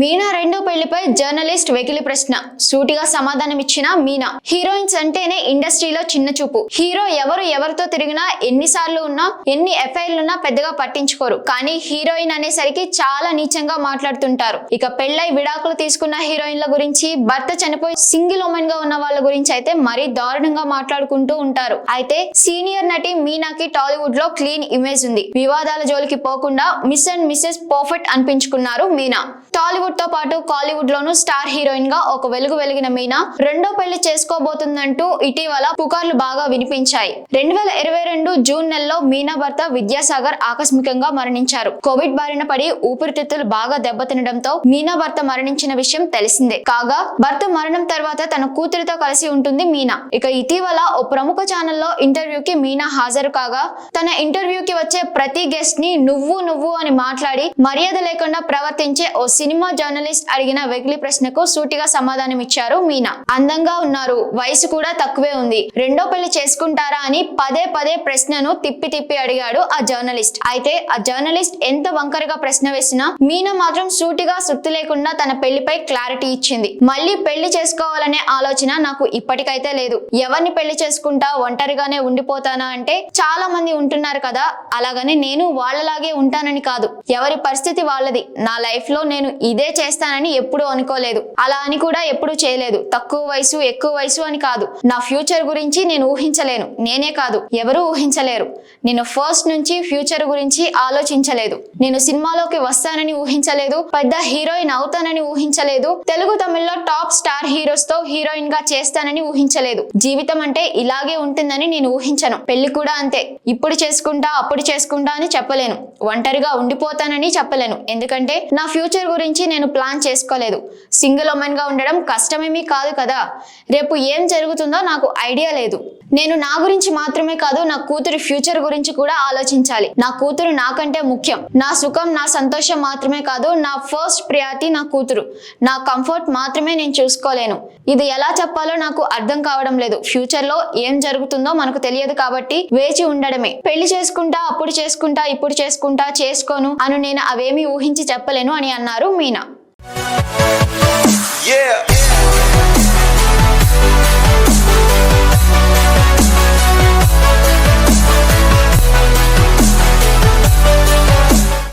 మీనా రెండో పెళ్ళిపై జర్నలిస్ట్ వెకిలి ప్రశ్న. సూటిగా సమాధానమిచ్చిన మీనా. హీరోయిన్స్ అంటేనే ఇండస్ట్రీలో చిన్న చూపు. హీరో ఎవరు ఎవరితో తిరిగినా ఎన్నిసార్లు ఉన్నా ఎన్ని ఎఫ్ఐఆర్లు ఉన్నా పెద్దగా పట్టించుకోరు. కానీ హీరోయిన్ అనేసరికి చాలా నీచంగా మాట్లాడుతుంటారు. ఇక పెళ్ళై విడాకులు తీసుకున్న హీరోయిన్ల గురించి భర్త చనిపోయి సింగిల్ ఉమెన్గా ఉన్న వాళ్ళ గురించి అయితే మరీ దారుణంగా మాట్లాడుకుంటూ ఉంటారు. అయితే సీనియర్ నటి మీనాకి టాలీవుడ్లో క్లీన్ ఇమేజ్ ఉంది. వివాదాల జోలికి పోకుండా మిస్ అండ్ మిస్సెస్ పర్ఫెక్ట్ అనిపించుకున్నారు మీనా. టాలీవుడ్తో పాటు కాలీవుడ్ లోను స్టార్ హీరోయిన్గా ఒక వెలుగు వెలిగిన మీనా రెండో పెళ్ళి చేసుకోబోతుందంటూ ఇటీవల పుకార్లు బాగా వినిపించాయి. రెండు వేల ఇరవై రెండు జూన్ నెలలో మీనా భర్త విద్యాసాగర్ ఆకస్మికంగా మరణించారు. కోవిడ్ బారిన పడి ఊపిరితిత్తులు బాగా దెబ్బతినడంతో మీనా భర్త మరణించిన విషయం తెలిసిందే. కాగా భర్త మరణం తర్వాత తన కూతురితో కలిసి ఉంటుంది మీనా. ఇక ఇటీవల ఓ ప్రముఖ ఛానల్లో ఇంటర్వ్యూకి మీనా హాజరు కాగా తన ఇంటర్వ్యూకి వచ్చే ప్రతి గెస్ట్ని నువ్వు నువ్వు అని మాట్లాడి మర్యాద లేకుండా ప్రవర్తించే ఓ సినిమా జర్నలిస్ట్ అడిగిన వెకిలి ప్రశ్నకు సూటిగా సమాధానం ఇచ్చారు మీనా. అందంగా ఉన్నారు. వయసు కూడా తక్కువే ఉంది. రెండో పెళ్ళి చేసుకుంటారా అని పదే పదే ప్రశ్నను తిప్పి తిప్పి అడిగాడు ఆ జర్నలిస్ట్. అయితే ఆ జర్నలిస్ట్ ఎంత వంకరగా ప్రశ్న వేసినా మీనా మాత్రం సూటిగా సుత్తి లేకుండా తన పెళ్ళిపై క్లారిటీ ఇచ్చింది. మళ్ళీ పెళ్ళి చేసుకోవాలనే ఆలోచన నాకు ఇప్పటికైతే లేదు. ఎవరిని పెళ్ళి చేసుకుంటా ఒంటరిగానే ఉండిపోతానా అంటే చాలా మంది ఉంటున్నారు కదా. అలాగని నేను వాళ్ళలాగే ఉంటానని కాదు. ఎవరి పరిస్థితి వాళ్ళది. నా లైఫ్లో నేను ఇదే చేస్తానని ఎప్పుడూ అనుకోలేదు. అలా అని కూడా ఎప్పుడూ చేయలేదు. తక్కువ వయసు ఎక్కువ వయసు అని కాదు. నా ఫ్యూచర్ గురించి నేను ఊహించలేను. నేనే కాదు. ఎవరూ ఊహించలేరు. నేను ఫస్ట్ నుంచి ఫ్యూచర్ గురించి ఆలోచించలేదు. నేను సినిమాలోకి వస్తానని ఊహించలేదు. పెద్ద హీరోయిన్ అవుతానని ఊహించలేదు. తెలుగు తమిళ్ళో టాప్ స్టార్ హీరోస్తో హీరోయిన్గా చేస్తానని ఊహించలేదు. జీవితం అంటే ఇలాగే ఉంటుందని నేను ఊహించను. పెళ్ళి కూడా అంతే. ఇప్పుడు చేసుకుంటా అప్పుడు చేసుకుంటా అని చెప్పలేను. ఒంటరిగా ఉండిపోతానని చెప్పలేను. ఎందుకంటే నా ఫ్యూచర్ గురించి నేను ప్లాన్ చేసుకోలేదు. సింగిల్ ఉమెన్గా ఉండడం కష్టమేమీ కాదు కదా. రేపు ఏం జరుగుతుందో నాకు ఐడియా లేదు. నేను నా గురించి మాత్రమే కాదు నా కూతురు ఫ్యూచర్ గురించి కూడా ఆలోచించాలి. నా కూతురు నాకంటే ముఖ్యం. నా సుఖం నా సంతోషం మాత్రమే కాదు నా ఫస్ట్ ప్రియారిటీ నా కూతురు. నా కంఫర్ట్ మాత్రమే నేను చూసుకోలేను. ఇది ఎలా చెప్పాలో నాకు అర్థం కావడం లేదు. ఫ్యూచర్లో ఏం జరుగుతుందో మనకు తెలియదు కాబట్టి వేచి ఉండడమే. పెళ్ళి చేసుకుంటా అప్పుడు చేసుకుంటా ఇప్పుడు చేసుకుంటా చేసుకోను అను నేను అవేమీ ఊహించి చెప్పలేను అని అన్నారు మీనా.